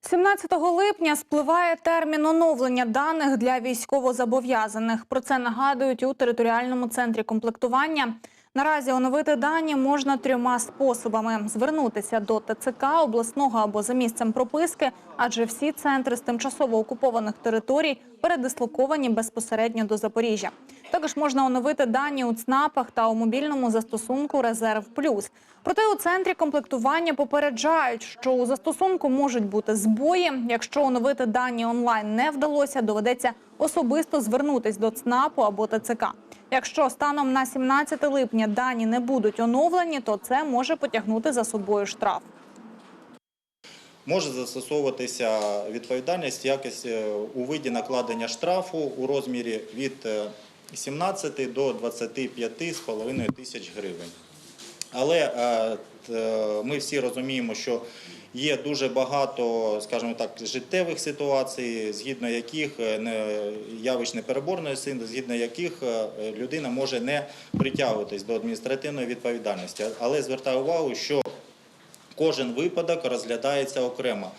17 липня спливає термін оновлення даних для військовозобов'язаних. Про це нагадують у територіальному центрі комплектування. Наразі оновити дані можна трьома способами: звернутися до ТЦК обласного або за місцем прописки, адже всі центри з тимчасово окупованих територій передислоковані безпосередньо до Запоріжжя. Також можна оновити дані у ЦНАПах та у мобільному застосунку Резерв Плюс. Проте у центрі комплектування попереджають, що у застосунку можуть бути збої. Якщо оновити дані онлайн не вдалося, доведеться особисто звернутись до ЦНАПу або ТЦК. Якщо станом на 17 липня дані не будуть оновлені, то це може потягнути за собою штраф. Може застосовуватися відповідальність якось е, у виді накладення штрафу у розмірі від е, 17 до 25,5 тисяч гривень. Але е, ми всі розуміємо, що є дуже багато, скажімо так, життєвих ситуацій, згідно яких е, явищ непереборної сили, згідно яких е, людина може не притягуватись до адміністративної відповідальності. Але звертаю увагу, що кожен випадок розглядається окремо.